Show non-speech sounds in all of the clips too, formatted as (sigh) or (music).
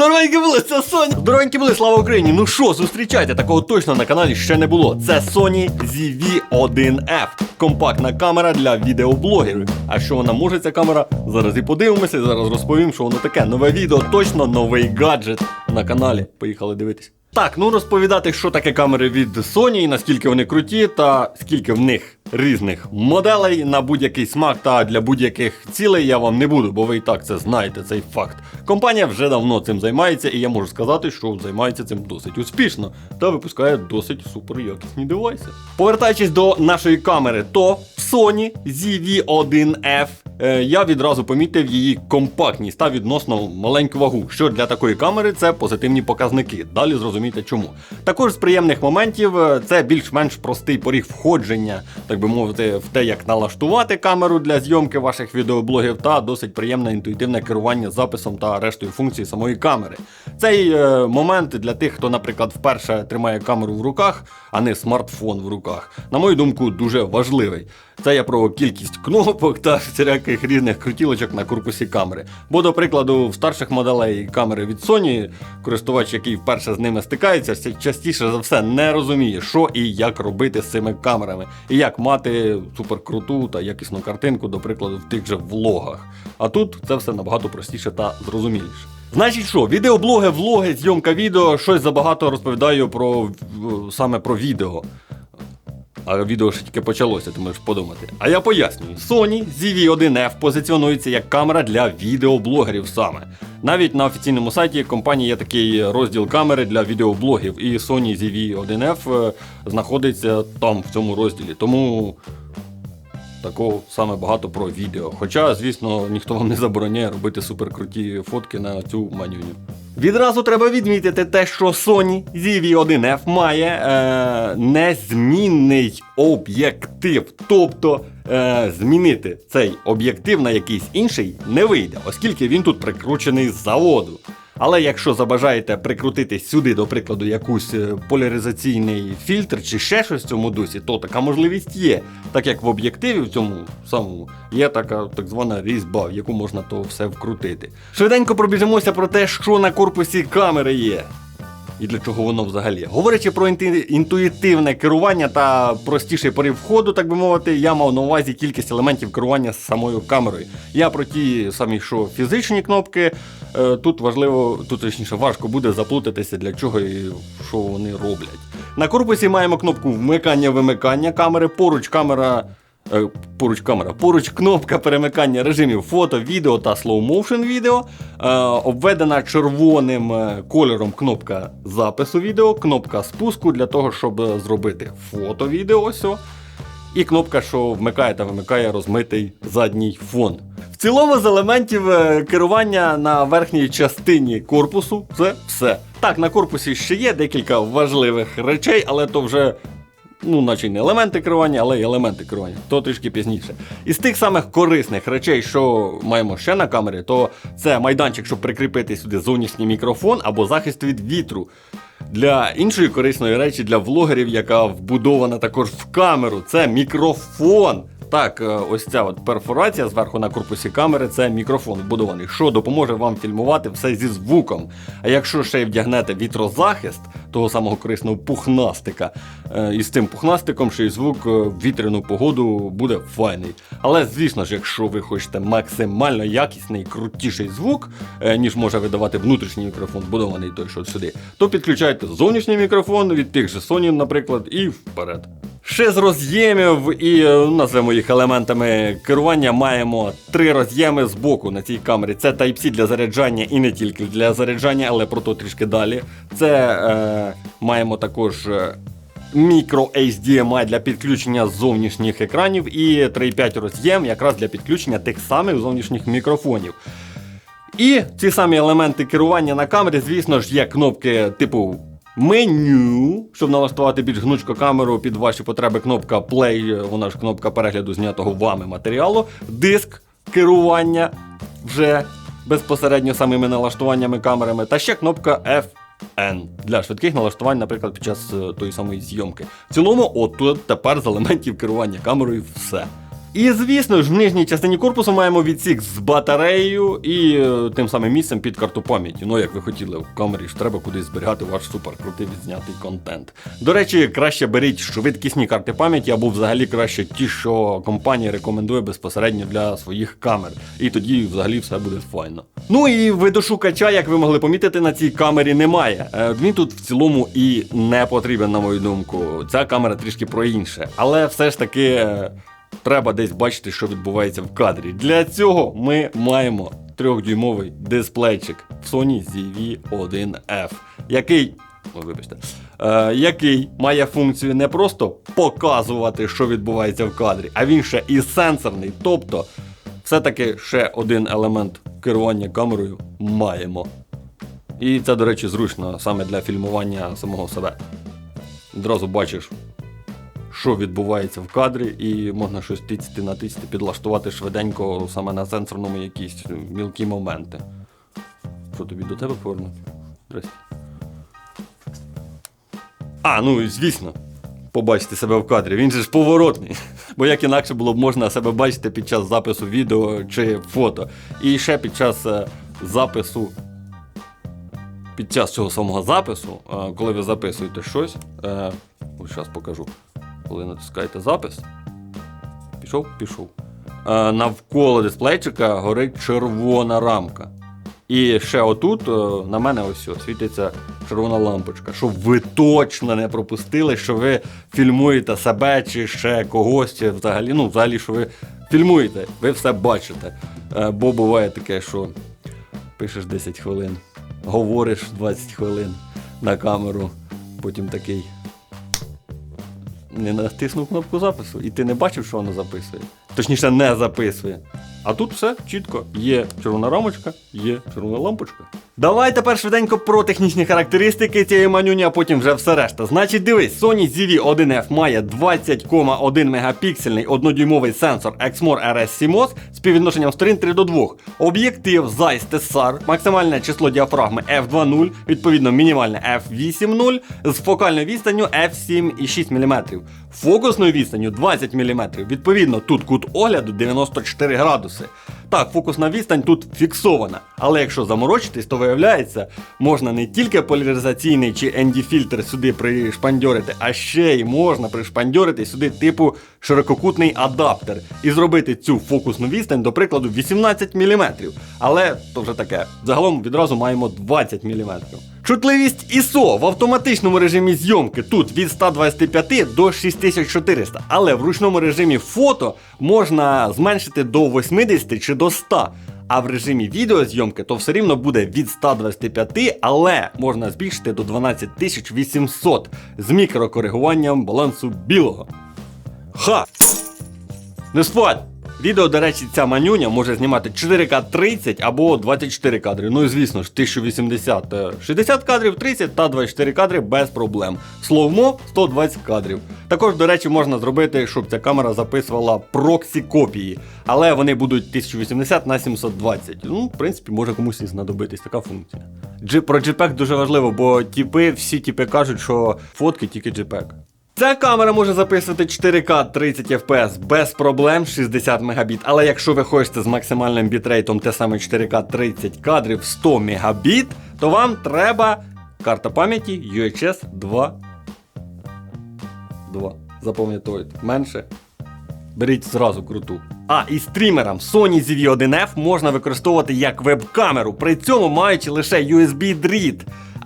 Здоровенькі були, це Sony! Здоровенькі були, слава Україні! Ну що, зустрічайте, такого точно на каналі ще не було. Це Sony ZV-1F. Компактна камера для відеоблогерів. А що вона може, ця камера? Зараз і подивимося, і зараз розповім, що воно таке. Нове відео, точно новий гаджет на каналі. Поїхали дивитись. Так, ну розповідати, що таке камери від Sony, наскільки вони круті, та скільки в них різних моделей на будь-який смак та для будь-яких цілей я вам не буду, бо ви і так це знаєте, цей факт. Компанія вже давно цим займається, і я можу сказати, що займається цим досить успішно та випускає досить супер якісні девайси. Повертаючись до нашої камери, то Sony ZV-1F е, я відразу помітив її компактність та відносно маленьку вагу, що для такої камери це позитивні показники. Далі зрозумієте чому. Також з приємних моментів е, це більш-менш простий поріг входження, так би мовити, в те, як налаштувати камеру для зйомки ваших відеоблогів, та досить приємне інтуїтивне керування записом та рештою функцій самої камери. Цей е, момент для тих, хто, наприклад, вперше тримає камеру в руках, а не смартфон в руках, на мою думку, дуже важливий. Це я про кількість кнопок та всіляких різних крутілочок на корпусі камери. Бо, до прикладу, в старших моделей камери від Sony, користувач, який вперше з ними стикається, частіше за все не розуміє, що і як робити з цими камерами, і як мати суперкруту та якісну картинку, до прикладу, в тих же влогах. А тут це все набагато простіше та зрозуміліше. Значить що, відеоблоги, влоги, зйомка відео, щось забагато розповідаю про саме про відео. А відео ще тільки почалося, ти можеш подумати. А я пояснюю: Sony ZV-1F позиціонується як камера для відеоблогерів саме. Навіть на офіційному сайті компанії є такий розділ камери для відеоблогів, і Sony ZV-1F е, знаходиться там, в цьому розділі. Тому такого саме багато про відео. Хоча, звісно, ніхто вам не забороняє робити суперкруті фотки на цю манюню. Відразу треба відмітити те, що Sony ZV-1F має е, незмінний об'єктив. Тобто е, змінити цей об'єктив на якийсь інший не вийде, оскільки він тут прикручений з заводу. Але якщо забажаєте прикрутити сюди, до прикладу, якусь е, поляризаційний фільтр чи ще щось в цьому дусі, то така можливість є. Так як в об'єктиві в цьому самому є така так звана різьба, в яку можна то все вкрутити. Швиденько пробіжимося про те, що на корпусі камери є. І для чого воно взагалі? Говорячи про інтуїтивне керування та простіший порив входу, так би мовити, я мав на увазі кількість елементів керування з самою камерою. Я про ті самі, що фізичні кнопки. Е, Тут важливо, тут точніше важко буде заплутатися, для чого і що вони роблять. На корпусі маємо кнопку вмикання-вимикання камери, поруч камера. Е, Поруч камера, поруч кнопка перемикання режимів фото, відео та motion відео. Е, обведена червоним кольором кнопка запису відео, кнопка спуску для того, щоб зробити фото відео. Ось. І кнопка, що вмикає та вимикає розмитий задній фон. В цілому з елементів е, керування на верхній частині корпусу це все. Так, на корпусі ще є декілька важливих речей, але то вже ну, наче не елементи керування, але й елементи керування, то трішки пізніше. Із тих самих корисних речей, що маємо ще на камері, то це майданчик, щоб прикріпити сюди зовнішній мікрофон або захист від вітру. Для іншої корисної речі для влогерів, яка вбудована також в камеру, це мікрофон. Так, е, ось ця от перфорація зверху на корпусі камери це мікрофон вбудований, що допоможе вам фільмувати все зі звуком. А якщо ще й вдягнете вітрозахист того самого корисного пухнастика, е, і з цим пухнастиком ще й звук е, в вітряну погоду буде файний. Але звісно ж, якщо ви хочете максимально якісний, крутіший звук, ніж може видавати внутрішній мікрофон, вбудований той, що сюди, то підключайте зовнішній мікрофон від тих же Sony, наприклад, і вперед. Ще з роз'ємів і е, назвемо їх елементами керування маємо три роз'єми з боку на цій камері. Це Type-C для заряджання і не тільки для заряджання, але про то трішки далі. Це е, маємо також. е, Мікро HDMI для підключення зовнішніх екранів і 3.5 роз'єм якраз для підключення тих самих зовнішніх мікрофонів. І ці самі елементи керування на камері, звісно ж, є кнопки типу меню, щоб налаштувати більш гнучко камеру під ваші потреби. Кнопка Play, вона ж кнопка перегляду знятого вами матеріалу, диск керування вже безпосередньо самими налаштуваннями камерами, та ще кнопка FN для швидких налаштувань, наприклад, під час е, тої самої зйомки. В цілому, от тут тепер з елементів керування камерою все. І звісно ж, в нижній частині корпусу маємо відсік з батареєю і е, тим самим місцем під карту пам'яті. Ну, як ви хотіли, в камері ж треба кудись зберігати ваш суперкрутий відзнятий контент. До речі, краще беріть швидкісні карти пам'яті або взагалі краще ті, що компанія рекомендує безпосередньо для своїх камер. І тоді взагалі все буде файно. Ну і видошукача, як ви могли помітити, на цій камері немає. Е, Він тут в цілому і не потрібен, на мою думку. Ця камера трішки про інше. Але все ж таки. Треба десь бачити, що відбувається в кадрі. Для цього ми маємо трьохдюймовий дисплейчик в Sony ZV-1F, який. О, вибачте, е, який має функцію не просто показувати, що відбувається в кадрі, а він ще і сенсорний. Тобто, все-таки ще один елемент керування камерою маємо. І це, до речі, зручно саме для фільмування самого себе. Одразу бачиш, що відбувається в кадрі, і можна щось тицяти, натицяти, підлаштувати швиденько саме на сенсорному якісь мілкі моменти. Що тобі до тебе повернути? Здрасте. А, ну і звісно, побачити себе в кадрі. Він же ж поворотний. (laughs) Бо як інакше було б можна себе бачити під час запису відео чи фото. І ще під час е, запису. Під час цього самого запису, е, коли ви записуєте щось, е, ось зараз покажу. Коли натискаєте запис, пішов, пішов. Е, навколо дисплейчика горить червона рамка. І ще отут е, на мене ось о, світиться червона лампочка, щоб ви точно не пропустили, що ви фільмуєте себе чи ще когось, чи взагалі, ну, взагалі, що ви фільмуєте, ви все бачите. Е, Бо буває таке, що пишеш 10 хвилин, говориш 20 хвилин на камеру, потім такий. Не натиснув кнопку запису, і ти не бачив, що воно записує. Точніше, не записує. А тут все чітко. Є червона рамочка, є червона лампочка. Давай тепер швиденько про технічні характеристики цієї манюні, а потім вже все решта. Значить, дивись, Sony ZV-1F має 20,1 мегапіксельний однодюймовий сенсор Exmor RS CMOS з співвідношенням сторін 3 до 2. Об'єктив Zeiss Tessar, максимальне число діафрагми f2.0, відповідно мінімальне f8.0 з фокальною відстанню f7,6 мм. Фокусною відстанню 20 мм. Відповідно, тут кут огляду 94 градуси. Так, фокусна відстань тут фіксована. Але якщо заморочитись, то виявляється, можна не тільки поляризаційний чи ND-фільтр сюди пришпандьорити, а ще й можна пришпандьорити сюди типу ширококутний адаптер і зробити цю фокусну відстань, до прикладу, 18 мм. Але то вже таке. Загалом відразу маємо 20 мм. Чутливість ISO в автоматичному режимі зйомки тут від 125 до 6400, але в ручному режимі фото можна зменшити до 80 чи до 100. А в режимі відеозйомки то все рівно буде від 125, але можна збільшити до 12800 з мікрокоригуванням балансу білого. Ха! Не спать! Відео, до речі, ця манюня може знімати 4К 30 або 24 кадри. Ну і звісно ж, 1080 е, 60 кадрів, 30 та 24 кадри без проблем. Словмо 120 кадрів. Також, до речі, можна зробити, щоб ця камера записувала проксі копії, але вони будуть 1080 на 720. Ну, в принципі, може комусь і знадобитись така функція. Про JPEG дуже важливо, бо тіпи, всі тіпи кажуть, що фотки тільки JPEG. Ця камера може записувати 4К 30 FPS без проблем 60 Мбіт. Але якщо ви хочете з максимальним бітрейтом те саме 4К 30 кадрів 100 Мбіт, то вам треба карта пам'яті UHS 2. 2. Запам'ятовуйте. Менше. Беріть зразу круту. А, і стрімерам Sony ZV-1F можна використовувати як веб-камеру, при цьому маючи лише USB-дріт.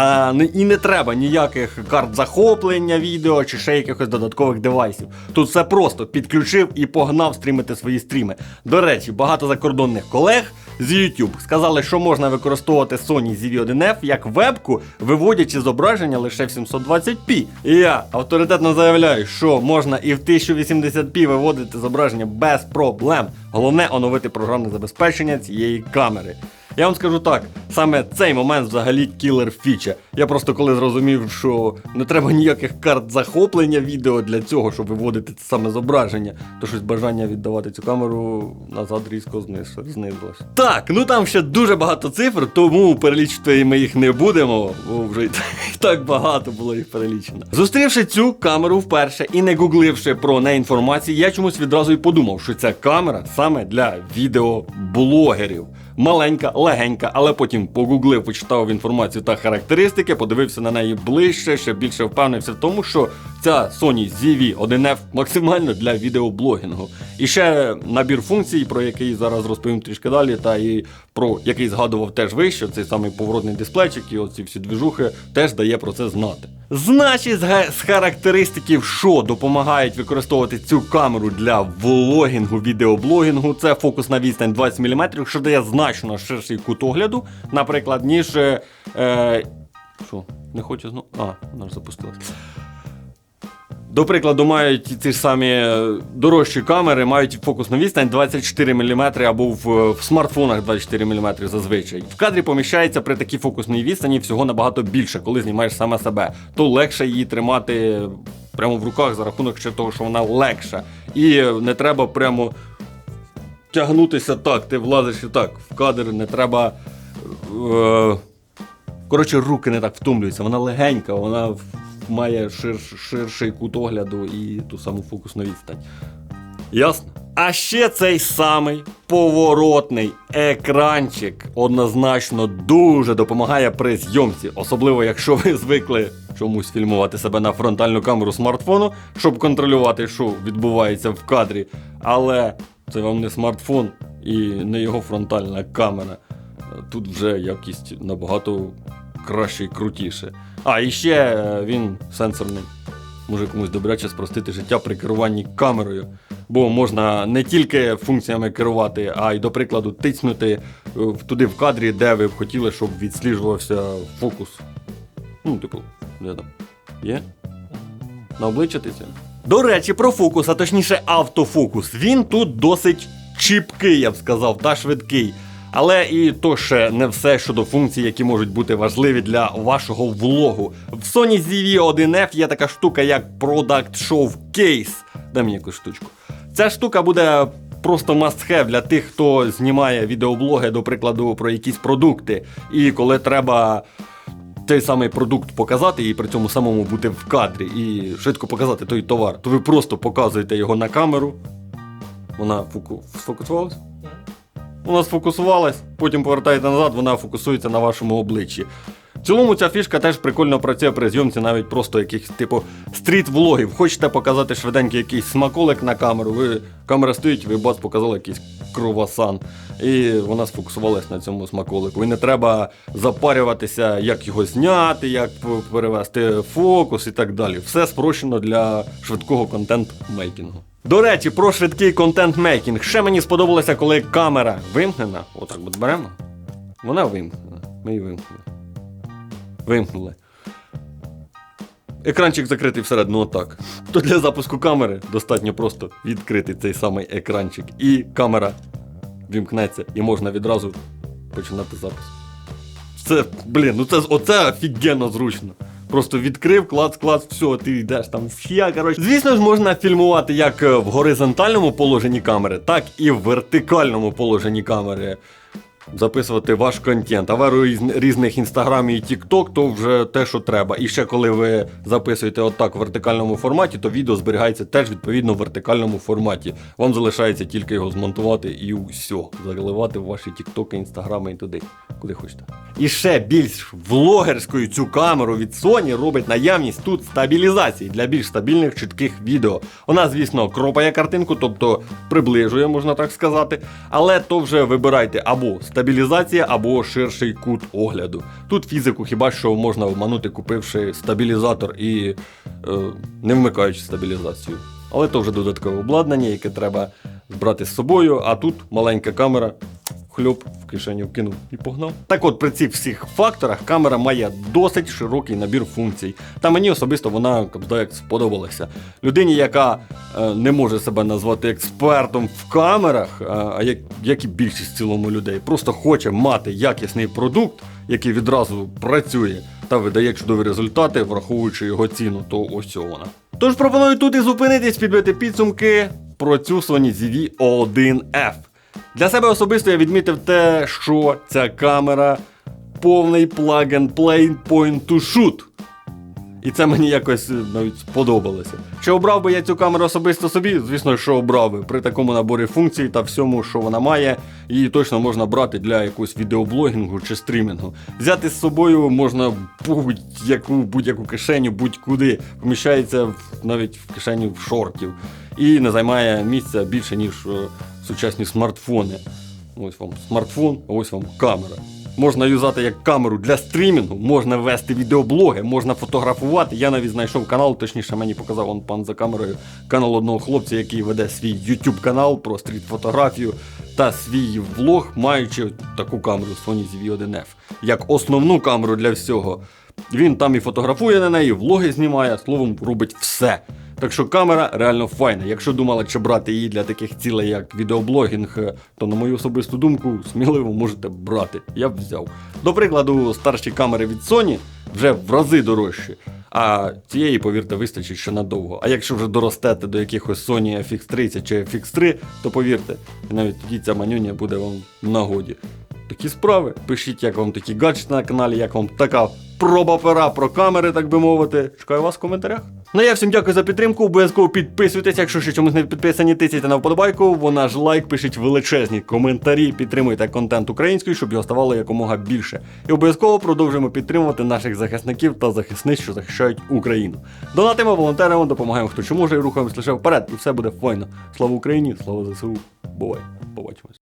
А не- і не треба ніяких карт захоплення відео чи ще якихось додаткових девайсів. Тут все просто підключив і погнав стрімити свої стріми. До речі, багато закордонних колег з YouTube сказали, що можна використовувати Sony ZV-1F як вебку, виводячи зображення лише в 720p. І я авторитетно заявляю, що можна і в 1080p виводити зображення без проблем. Головне оновити програмне забезпечення цієї камери. Я вам скажу так, саме цей момент взагалі кілер фіча. Я просто коли зрозумів, що не треба ніяких карт захоплення відео для цього, щоб виводити це саме зображення, то щось бажання віддавати цю камеру назад різко зниз, знизилось. Так, ну там ще дуже багато цифр, тому перелічити ми їх не будемо, бо вже і так багато було їх перелічено. Зустрівши цю камеру вперше і не гугливши про неї інформації, я чомусь відразу і подумав, що ця камера саме для відеоблогерів. Маленька, легенька, але потім погуглив, почитав інформацію та характеристики, подивився на неї ближче, ще більше впевнився в тому, що ця Sony ZV-1F максимально для відеоблогінгу. І ще набір функцій, про який зараз розповім трішки далі, та і про який згадував теж вище, цей самий поворотний дисплейчик і оці всі двіжухи теж дає про це знати. Значить, з характеристиків, що допомагають використовувати цю камеру для влогінгу, відеоблогінгу, це фокусна відстань 20 мм, що дає значно ширший кут огляду, наприклад, ніж. Е, е, що, не хочу знову. А, вона ж запустилась. До прикладу, мають ці ж самі е, дорожчі камери, мають фокусну відстань 24 мм або в, в смартфонах 24 мм зазвичай. В кадрі поміщається при такій фокусній відстані всього набагато більше, коли знімаєш саме себе. То легше її тримати прямо в руках за рахунок ще того, що вона легша. І не треба прямо тягнутися так, ти влазиш і так. В кадр не треба. Е, Коротше, руки не так втомлюються, вона легенька, вона має шир, ширший кут огляду і ту саму фокусну відстань. Ясно? А ще цей самий поворотний екранчик однозначно дуже допомагає при зйомці, особливо якщо ви звикли чомусь фільмувати себе на фронтальну камеру смартфону, щоб контролювати, що відбувається в кадрі. Але це вам не смартфон і не його фронтальна камера. Тут вже якість набагато краще і крутіше. А, і ще е, він сенсорний. Може комусь добряче спростити життя при керуванні камерою. Бо можна не тільки функціями керувати, а й, до прикладу, тицнути е, туди в кадрі, де ви б хотіли, щоб відсліджувався фокус. Ну, типу, де там? Є? На обличчя тиця? До речі, про фокус, а точніше автофокус. Він тут досить чіпкий, я б сказав, та швидкий. Але і то ще не все щодо функцій, які можуть бути важливі для вашого влогу. В Sony ZV-1F є така штука, як Product Show Case. Дай мені якусь штучку. Ця штука буде просто must-have для тих, хто знімає відеоблоги, до прикладу, про якісь продукти. І коли треба той самий продукт показати і при цьому самому бути в кадрі і швидко показати той товар, то ви просто показуєте його на камеру. Вона фоку... Вона сфокусувалась, потім повертаєте назад, вона фокусується на вашому обличчі. В цілому ця фішка теж прикольно працює при зйомці навіть просто якихось типу стріт-влогів. Хочете показати швиденький якийсь смаколик на камеру, ви камера стоїть, ви бац показали якийсь круасан. І вона сфокусувалась на цьому смаколику. І не треба запарюватися, як його зняти, як перевести фокус і так далі. Все спрощено для швидкого контент-мейкінгу. До речі, про швидкий контент-мейкінг. Ще мені сподобалося, коли камера вимкнена. Отак от беремо. Вона вимкнена. Ми її вимкнули. Вимкнули. Екранчик закритий всередину отак. То для запуску камери достатньо просто відкрити цей самий екранчик. І камера вімкнеться, і можна відразу починати запис. Це, блін, ну це оце офігенно зручно. Просто відкрив, клац, клац, все, ти йдеш там вся, коротше. Звісно ж, можна фільмувати як е, в горизонтальному положенні камери, так і в вертикальному положенні камери. Записувати ваш контент. А в еру різних інстаграмів і тікток, то вже те, що треба. І ще коли ви записуєте отак в вертикальному форматі, то відео зберігається теж відповідно в вертикальному форматі. Вам залишається тільки його змонтувати і все. Заливати в ваші тіктоки, інстаграми і туди, куди хочете. І ще більш влогерською цю камеру від Sony робить наявність тут стабілізації для більш стабільних чітких відео. Вона, звісно, кропає картинку, тобто приближує, можна так сказати. Але то вже вибирайте або стабілізація, або ширший кут огляду. Тут фізику хіба що можна обманути, купивши стабілізатор і е, не вмикаючи стабілізацію. Але то вже додаткове обладнання, яке треба збрати з собою. А тут маленька камера. хльоп в кишеню вкинув і погнав. Так от при цих всіх факторах камера має досить широкий набір функцій. Та мені особисто вона як сподобалася. Людині, яка е, не може себе назвати експертом в камерах, е, а як, як і більшість в цілому людей, просто хоче мати якісний продукт, який відразу працює та видає чудові результати, враховуючи його ціну, то ось вона. Тож пропоную тут і зупинитись, підбити підсумки про цю Sony ZV-O1F. Для себе особисто я відмітив те, що ця камера повний plug-and-play point to shoot. І це мені якось е, навіть сподобалося. Чи обрав би я цю камеру особисто собі? Звісно, що обрав би. При такому наборі функцій та всьому, що вона має, її точно можна брати для якогось відеоблогінгу чи стрімінгу. Взяти з собою можна будь-яку будь-яку кишеню, будь-куди. Поміщається навіть в кишеню шортів. І не займає місця більше, ніж е, сучасні смартфони. Ось вам смартфон, ось вам камера. Можна юзати як камеру для стрімінгу, можна вести відеоблоги, можна фотографувати. Я навіть знайшов канал, точніше мені показав он пан за камерою канал одного хлопця, який веде свій YouTube канал про стріт-фотографію та свій влог, маючи таку камеру Sony ZV-1F як основну камеру для всього. Він там і фотографує на неї, влоги знімає, словом, робить все. Так що камера реально файна. Якщо думала, чи брати її для таких цілей, як відеоблогінг, то на мою особисту думку, сміливо можете брати. Я б взяв. До прикладу, старші камери від Sony вже в рази дорожчі. А цієї, повірте, вистачить ще надовго. А якщо вже доростете до якихось Sony FX30 чи FX3, то повірте, навіть тоді ця манюня буде вам в нагоді. Такі справи. Пишіть, як вам такі гаджети на каналі, як вам така проба пера про камери, так би мовити. Чекаю вас в коментарях. Ну я всім дякую за підтримку. Обов'язково підписуйтесь, якщо ще чомусь не підписані, тицяйте на вподобайку. Вона ж лайк, пишіть величезні коментарі, підтримуйте контент українською, щоб його ставало якомога більше. І обов'язково продовжуємо підтримувати наших захисників та захисниць, що захищають Україну. Донатимо, волонтеримо, допомагаємо хто чому може і рухаємось лише вперед, і все буде файно. Слава Україні, слава ЗСУ. Бувай, побачимось.